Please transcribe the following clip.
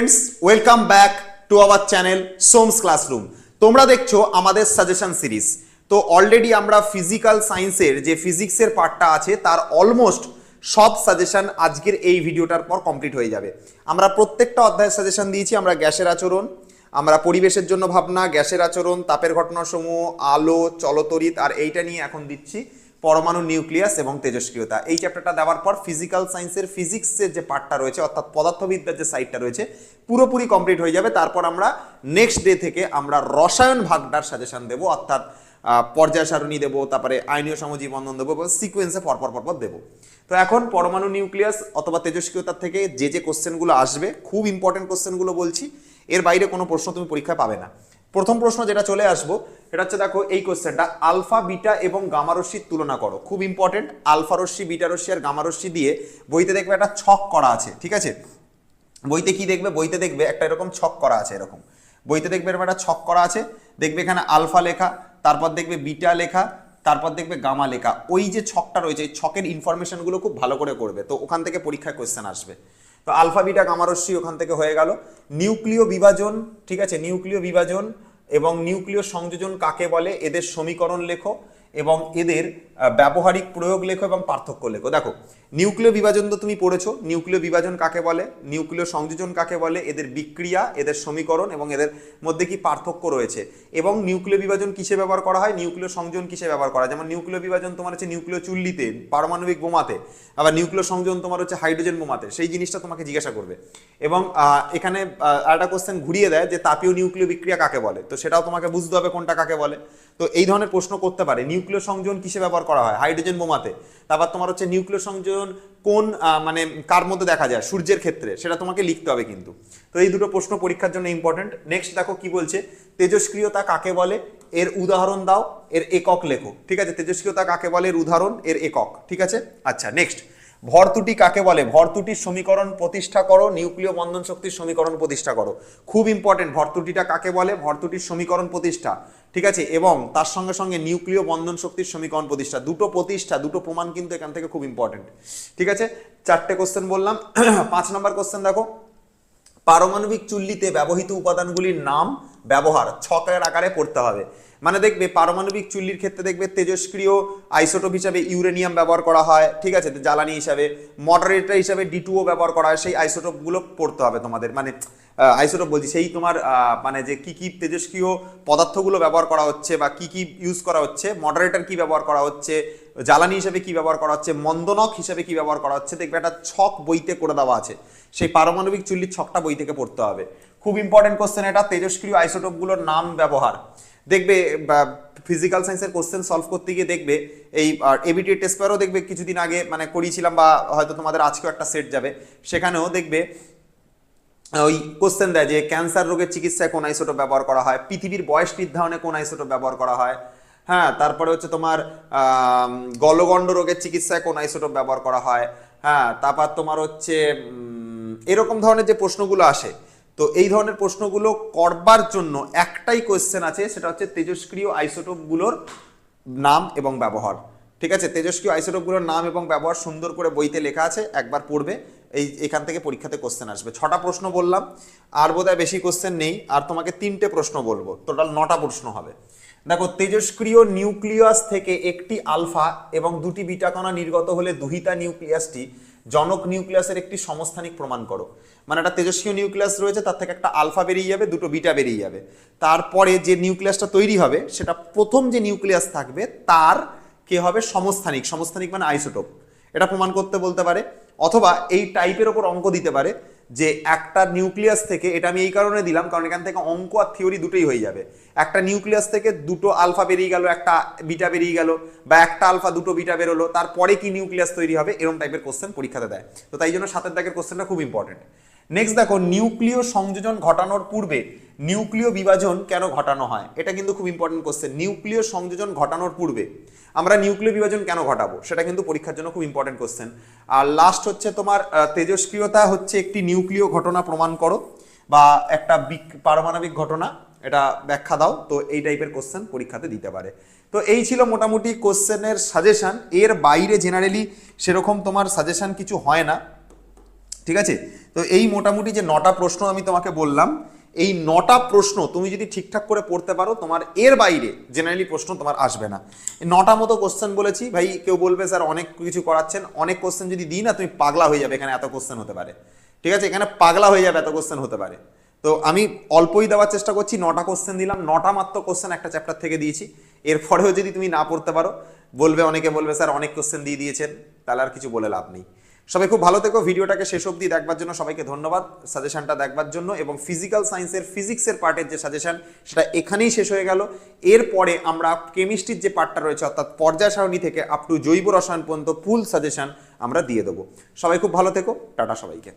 Friends welcome back to our channel সোমস classroom তোমরা দেখছ আমাদের সাজেশন সিরিজ তো অলরেডি আমরা ফিজিক্যাল সায়েন্সের যে ফিজিক্সের পার্টটা আছে, তার অলমোস্ট সব সাজেশন আজকের এই ভিডিওটার পর কমপ্লিট হয়ে যাবে। আমরা প্রত্যেকটা অধ্যায়ের সাজেশন দিয়েছি, আমরা গ্যাসের আচরণ, আমরা পরিবেশের জন্য ভাবনা, গ্যাসের আচরণ, তাপের ঘটনাসমূহ, আলো, চলতরিত, আর এইটা নিয়ে এখন দিচ্ছি। পরমাণু নিউক্লিয়াস এবং তেজস্ক্রিয়তা। এই চ্যাপ্টারটা দেওয়ার পর ফিজিক্যাল সায়েন্সের ফিজিক্সের যে পার্টটা রয়েছে, অর্থাৎ পদার্থবিদ্যার যে সাইডটা রয়েছে, পুরোপুরি কমপ্লিট হয়ে যাবে। তারপর আমরা নেক্সট ডে থেকে আমরা রসায়ন ভাগটার সাজেশন দেবো, অর্থাৎ পর্যায় সারণী দেবো, তারপরে আইনীয় সমজীব বন্ধন দেবো এবং সিকোয়েন্সে পরপর পরপর দেবো। তো এখন পরমাণু নিউক্লিয়াস অথবা তেজস্ক্রিয়তার থেকে যে যে কোশ্চেনগুলো আসবে, খুব ইম্পর্টেন্ট কোশ্চেনগুলো বলছি, এর বাইরে কোনো প্রশ্ন তুমি পরীক্ষায় পাবে না। প্রথম প্রশ্ন যেটা চলে আসব এটা হচ্ছে দেখো এই কোশ্চেনটা, আলফা, বিটা এবং গামা রশ্মির তুলনা করো। খুব ইম্পর্টেন্ট আলফা রশ্মি, বিটা রশ্মি আর গামা রশ্মি দিয়ে বইতে দেখবে একটা ছক করা আছে, ঠিক আছে? বইতে কি দেখবে? বইতে দেখবে একটা এরকম ছক করা আছে, এরকম। বইতে দেখবে এরকম একটা ছক করা আছে, দেখবে এখানে আলফা লেখা, তারপর দেখবে বিটা লেখা, তারপর দেখবে গামা লেখা। ওই যে ছকটা রয়েছে, এই ছকের ইনফরমেশনগুলো খুব ভালো করে করবে। তো ওখান থেকে পরীক্ষায় কোশ্চেন আসবে। তো আলফা বিটা ওখান থেকে হয়ে গেল। নিউক্লিয় বিভাজন, ঠিক আছে? নিউক্লিয় বিভাজন এবং নিউক্লিয় সংযোজন কাকে বলে? এদের সমীকরণ লেখো এবং এদের ব্যবহারিক প্রয়োগ লেখো এবং পার্থক্য লেখো। দেখো নিউক্লিয় বিভাজন তো তুমি পড়েছো। নিউক্লিয় বিভাজন কাকে বলে? নিউক্লিয় সংযোজন কাকে বলে? এদের বিক্রিয়া, এদের সমীকরণ এবং এদের মধ্যে কি পার্থক্য রয়েছে? এবং নিউক্লিয় বিভাজন কিসে ব্যবহার করা হয়? নিউক্লিয় সংযোজন কিসে ব্যবহার করা যেমন নিউক্লিয় বিভাজন তোমার হচ্ছে নিউক্লিয় চুল্লিতে, পারমাণবিক বোমাতে, আবার নিউক্লিয় সংযোজন তোমার হচ্ছে হাইড্রোজেন বোমাতে, সেই জিনিসটা তোমাকে জিজ্ঞাসা করবে। এবং এখানে আরেকটা কোশ্চেন ঘুরিয়ে দেয় যে তাপীয় নিউক্লিয় বিক্রিয়া কাকে বলে? তো সেটাও তোমাকে বুঝতে হবে কোনটা কাকে বলে। তো এই ধরনের প্রশ্ন করতে পারে। নিউক্লিয় সংযোজন কিসে ব্যবহার করা হয়? হাইড্রোজেন বোমাতে। তারপর তোমার হচ্ছে নিউক্লিয় সংযোজন কোন আহ, মানে কার মধ্যে দেখা যায়? সূর্যের ক্ষেত্রে। সেটা তোমাকে লিখতে হবে কিন্তু। তো এই দুটো প্রশ্ন পরীক্ষার জন্য ইম্পর্টেন্ট নেক্সট দেখো কি বলছে? তেজস্ক্রিয়তা কাকে বলে? এর উদাহরণ দাও এর একক লেখো। ঠিক আছে? তেজস্ক্রিয়তা কাকে বলে? এর উদাহরণ এর একক। ঠিক আছে? আচ্ছা নেক্সট ভরতুটি কাকে বলে? ভরতুটির সমীকরণ প্রতিষ্ঠা করো, নিউক্লিয় বন্ধন শক্তির সমীকরণ প্রতিষ্ঠা করো। খুব ইম্পর্টেন্ট ভরতুটিটা কাকে বলে? ভরতুটির সমীকরণ প্রতিষ্ঠা, ঠিক আছে? এবং তার সঙ্গে সঙ্গে নিউক্লিয় বন্ধন শক্তির সমীকরণ প্রতিষ্ঠা, দুটো প্রতিষ্ঠা, দুটো প্রমাণ কিন্তু এখান থেকে খুব ইম্পর্টেন্ট ঠিক আছে? চারটে কোশ্চেন বললাম। পাঁচ নম্বর কোশ্চেন দেখো। পারমাণবিক চুল্লিতে ব্যবহৃত উপাদানগুলির নাম, ব্যবহার ছকের আকারে পড়তে হবে। মানে দেখবে পারমাণবিক চুল্লির ক্ষেত্রে দেখবে তেজস্ক্রিয় আইসোটোপ হিসাবে ইউরেনিয়াম ব্যবহার করা হয়, ঠিক আছে? জ্বালানি হিসাবে। মডারেটর হিসাবে ডিটুও ব্যবহার করা হয়, সেই আইসোটোপগুলো পড়তে হবে তোমাদের। মানে আইসোটোপ বলছি, সেই তোমার মানে যে কি কি তেজস্ক্রিয় পদার্থগুলো ব্যবহার করা হচ্ছে বা কি কি ইউজ করা হচ্ছে, মডারেটর কি ব্যবহার করা হচ্ছে জ্বালানি হিসেবে কি ব্যবহার করা হচ্ছে? মন্দনক হিসেবে কি ব্যবহার করা হচ্ছে? দেখবে একটা ছক বইতে করে দেওয়া আছে। সেই পারমাণবিক চুল্লির ছকটা বই থেকে পড়তে হবে। খুব ইম্পর্টেন্ট কোশ্চেন এটা তেজস্ক্রিয় আইসোটোপগুলোর নাম ব্যবহার। দেখবে ফিজিক্যাল সায়েন্সের কোশ্চেন সলভ করতে গিয়ে দেখবে, এই এবিটি টেস্ট দেখবে কিছুদিন আগে মানে করিয়েছিলাম বা হয়তো তোমাদের আজকেও একটা সেট যাবে। সেখানেও দেখবে, ওই কোশ্চেন দেয় যে ক্যান্সার রোগের চিকিৎসায় কোন আইসোটোপ ব্যবহার করা হয়? পৃথিবীর বয়স নির্ধারণে কোন আইসোটোপ ব্যবহার করা হয়? হ্যাঁ তারপরে হচ্ছে তোমার গলগণ্ড রোগের চিকিৎসায় কোন আইসোটোপ ব্যবহার করা হয়। হ্যাঁ তারপর তোমার হচ্ছে এরকম ধরনের যে প্রশ্নগুলো আসে, তো এই ধরনের প্রশ্নগুলো করবার জন্য একটাই কোয়েশ্চেন আছে, সেটা হচ্ছে তেজস্ক্রিয় আইসোটোপগুলোর নাম এবং ব্যবহার। ঠিক আছে? তেজস্ক্রিয় আইসোটোপগুলোর নাম এবং ব্যবহার সুন্দর করে বইতে লেখা আছে, একবার পড়বে, এই, এখান থেকে পরীক্ষাতে কোশ্চেন আসবে। ছটা প্রশ্ন বললাম, আর বোধহয় বেশি কোশ্চেন নেই, আর তোমাকে তিনটে প্রশ্ন বলব টোটাল নটা প্রশ্ন হবে। দেখো তেজস্ক্রিয় নিউক্লিয়াস থেকে একটি আলফা এবং দুটি বিটা কণা নির্গত হলে দুহিতা নিউক্লিয়াসটি জনক নিউক্লিয়াসের একটি সমস্থানিক প্রমাণ করো। মানে একটা তেজস্ক্রিয় নিউক্লিয়াস রয়েছে, তার থেকে একটা আলফা বেরিয়ে যাবে, দুটো বিটা বেরিয়ে যাবে। তারপরে যে নিউক্লিয়াসটা তৈরি হবে, সেটা প্রথম যে নিউক্লিয়াস থাকবে, তার কে হবে? সমস্থানিক। সমস্থানিক মানে আইসোটোপ। এটা প্রমাণ করতে বলতে পারে। অথবা এই টাইপের ওপর অঙ্ক দিতে পারে। যে একটা নিউক্লিয়াস থেকে, এটা আমি এই কারণে দিলাম, কারণ এখান থেকে অঙ্ক আর থিওরি দুটোই হয়ে যাবে। একটা নিউক্লিয়াস থেকে দুটো আলফা বেরিয়ে গেল, একটা বিটা বেরিয়ে গেল, বা একটা আলফা দুটো বিটা বেরোলো, তারপরে কি নিউক্লিয়াস তৈরি হবে এরকম টাইপের কোশ্চেন পরীক্ষাতে দেয়। তো তাই জন্য সাতের দাগের কোশ্চেনটা খুব ইম্পর্টেন্ট নেক্সট দেখো নিউক্লিয় সংযোজন ঘটানোর পূর্বে নিউক্লিয় বিভাজন কেন ঘটানো হয়? এটা কিন্তু খুব ইম্পর্টেন্ট কোশ্চেন নিউক্লিয় সংযোজন ঘটানোর পূর্বে আমরা নিউক্লিয় বিভাজন কেন ঘটাবো? সেটা কিন্তু পরীক্ষার জন্য খুব ইম্পর্টেন্ট কোশ্চেন আর লাস্ট হচ্ছে তোমার তেজস্ক্রিয়তা হচ্ছে একটি নিউক্লিয় ঘটনা প্রমাণ করো বা একটা বিক- পারমাণবিক ঘটনা, এটা ব্যাখ্যা দাও। তো এই টাইপের কোশ্চেন পরীক্ষাতে দিতে পারে। তো এই ছিল মোটামুটি কোশ্চেনের সাজেশন এর বাইরে জেনারেলি সেরকম তোমার সাজেশন কিছু হয় না। ঠিক আছে? তো এই মোটামুটি যে নটা প্রশ্ন আমি তোমাকে বললাম, এই নটা প্রশ্ন তুমি যদি ঠিকঠাক করে পড়তে পারো, তোমার এর বাইরে জেনারেলি প্রশ্ন তোমার আসবে না। নটা মতো কোশ্চেন বলেছি, ভাই কেউ বলবে স্যার অনেক কিছু করাচ্ছেন, অনেক কোশ্চেন যদি দিই না, তুমি পাগলা হয়ে যাবে, এখানে এত কোশ্চেন হতে পারে। ঠিক আছে? এখানে পাগলা হয়ে যাবে, এত কোশ্চেন হতে পারে। তো আমি অল্পই দেওয়ার চেষ্টা করছি, নটা কোশ্চেন দিলাম, নটা মাত্র কোশ্চেন একটা চ্যাপ্টার থেকে দিয়েছি। এরপরেও যদি তুমি না পড়তে পারো, বলবে, অনেকে বলবে, স্যার অনেক কোশ্চেন দিয়ে দিয়েছেন, তাহলে আর কিছু বলে লাভ নেই। সবাই খুব ভালো থেকো, ভিডিওটাকে শেষ অবধি দেখবার জন্য সবাইকে ধন্যবাদ, সাজেশনটা দেখবার জন্য এবং ফিজিক্যাল সায়েন্সের ফিজিক্সের পার্টের যে সাজেশন সেটা এখানেই শেষ হয়ে গেল। এরপরে আমরা কেমিস্ট্রির যে পার্টটা রয়েছে, অর্থাৎ পর্যায় সারণী থেকে আপ টু জৈব রসায়ন পর্যন্ত ফুল সাজেশন আমরা দিয়ে দেবো। সবাই খুব ভালো থেকো, টাটা সবাইকে।